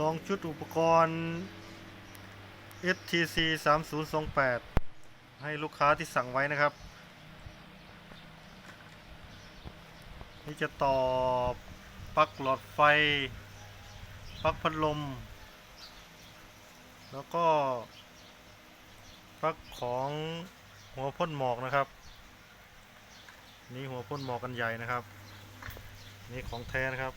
ลองชุดอุปกรณ์ FTC 3028 ให้ลูกค้าที่สั่งไว้นะครับ นี่จะต่อปลั๊กหลอดไฟปลั๊กพัดลม แล้วก็ปลั๊กของหัวพ่นหมอกนะครับ นี่หัวพ่นหมอกกันใหญ่นะครับ นี่ของแท้นะครับ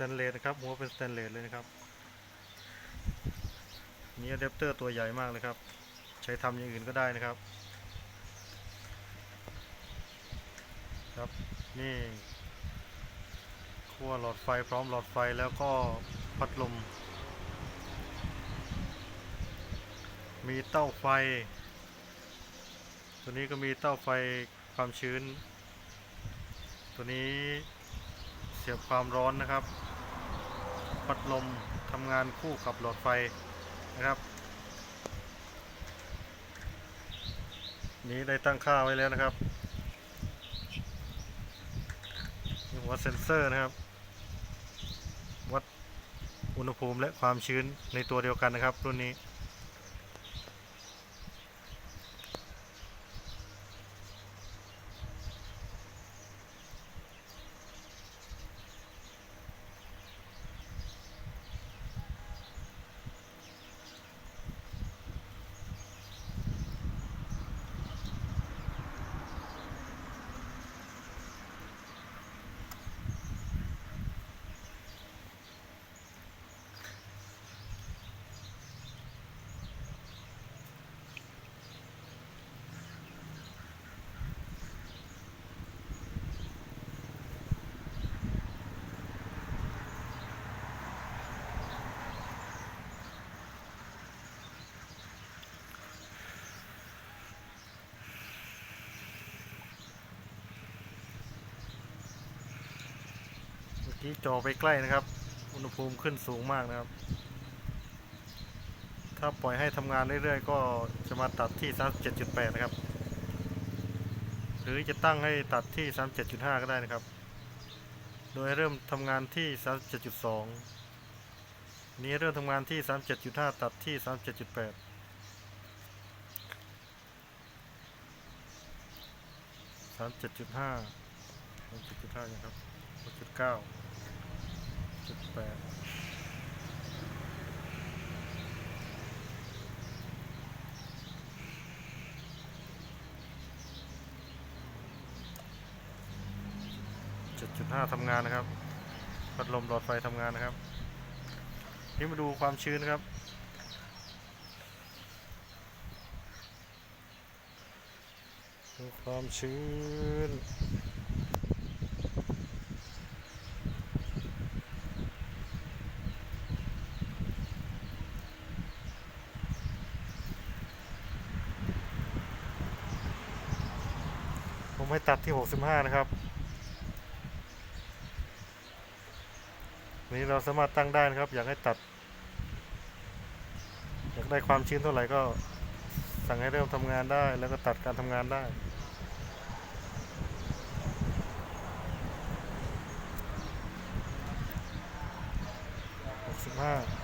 ตนเลสนะครับ หัวเป็นสแตนเลสเลยนะครับนี่อะแดปเตอร์ตัวใหญ่มากเลยครับ ใช้ทำอย่างอื่นก็ได้นะครับ ครับ นี่ขั้วหลอดไฟพร้อมหลอดไฟแล้วก็พัดลม มีเต้าไฟ ตัวนี้ก็มีเต้าไฟความชื้น ตัวนี้ เสียบความร้อนนะครับ พัดลมทำงานคู่กับหลอดไฟนะครับ นี้ได้ตั้งค่าไว้แล้วนะครับหัวเซ็นเซอร์นะครับ วัดอุณหภูมิและความชื้นในตัวเดียวกันนะครับ รุ่นนี้ เมื่อกี้จอไปใกล้นะครับ อุณหภูมิขึ้นสูงมากนะครับ ถ้าปล่อยให้ทำงานเรื่อยๆ ก็จะมาตัดที่ 37.8 นะครับ หรือจะตั้งให้ตัดที่ 37.5 ก็ได้นะครับ โดยเริ่มทำงานที่ 37.2 นี้เริ่มทำงานที่ 37.5 ตัดที่ 37.8 37.5 37.5ยังครับจุดเก้า จุดแปดจุดจุดห้าทำงานนะครับ พัดลมหลอดไฟทำงานนะครับ นี่มาดูความชื้นนะครับดูความชื้น ให้ตัดที่ 65 นะครับ นี้เราสามารถตั้งได้นะครับ อยากให้ตัด อยากได้ความชื้นเท่าไหร่ก็สั่งให้เริ่มทำงานได้ แล้วก็ตัดการทำงานได้65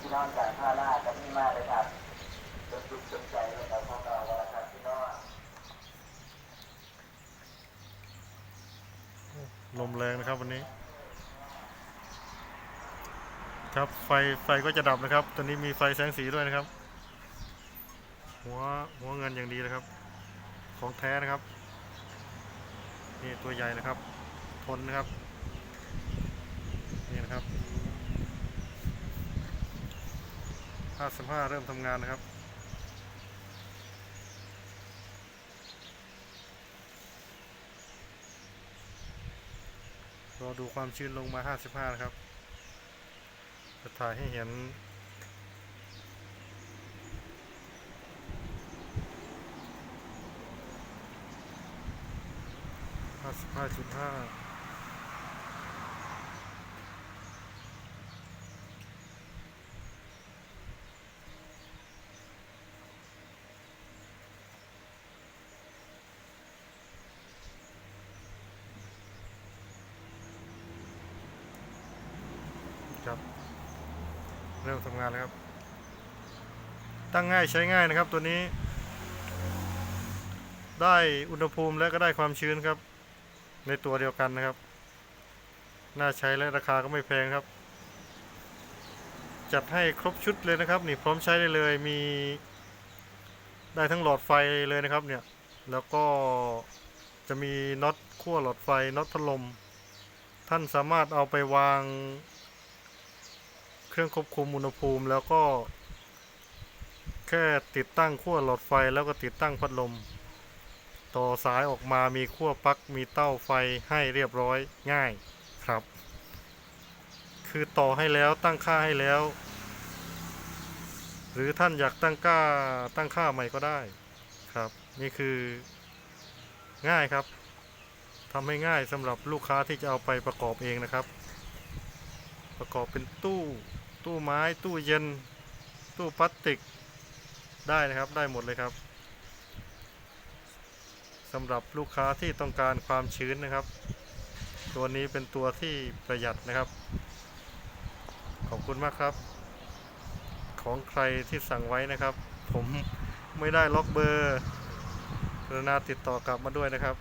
พี่น้องจากท่ารากันนี่มากเลยครับจนจุดสนใจเลยครับพวกเราวันละครับพี่น้อง ลมแรงนะครับวันนี้ ครับไฟไฟก็จะดับนะครับ ตอนนี้มีไฟแสงสีด้วยนะครับ หัวหัวเงินอย่างดีนะครับ ของแท้นะครับ นี่ตัวใหญ่นะครับ ทนนะครับ นี่นะครับ 55 เริ่มทำงานนะครับ รอดูความชื้นลงมา 55 นะครับ จะถ่ายให้เห็น 55.5 ครับ เริ่มทำงานแล้วครับ ตั้งง่ายใช้ง่ายนะครับตัวนี้ ได้อุณหภูมิและก็ได้ความชื้นครับ ในตัวเดียวกันนะครับ น่าใช้และราคาก็ไม่แพงครับ จัดให้ครบชุดเลยนะครับ นี่พร้อมใช้ได้เลยมี ได้ทั้งหลอดไฟเลยนะครับเนี่ยแล้วก็จะมีน็อตขั้วหลอดไฟน็อตพัดลม ท่านสามารถเอาไปวาง เครื่องควบคุมอุณหภูมิแล้วก็ แค่ติดตั้งขั้วหลอดไฟแล้วก็ติดตั้งพัดลม ต่อสายออกมามีขั้วปลั๊กมีเต้าไฟให้เรียบร้อยง่ายครับ คือต่อให้แล้วตั้งค่าให้แล้ว หรือท่านอยากตั้งค่าตั้งค่าใหม่ก็ได้ครับ นี่คือง่ายครับทำให้ง่ายสำหรับลูกค้าที่จะเอาไปประกอบเองนะครับ ประกอบเป็นตู้ ตู้ไม้ตู้เย็น ตู้พลาสติกได้นะครับได้หมดเลยครับสำหรับลูกค้าที่ต้องการความชื้นนะครับ ตัวนี้เป็นตัวที่ประหยัดนะครับ ขอบคุณมากครับ ของใครที่สั่งไว้นะครับ ผมไม่ได้ล็อกเบอร์กรุณาติดต่อกลับมาด้วยนะครับ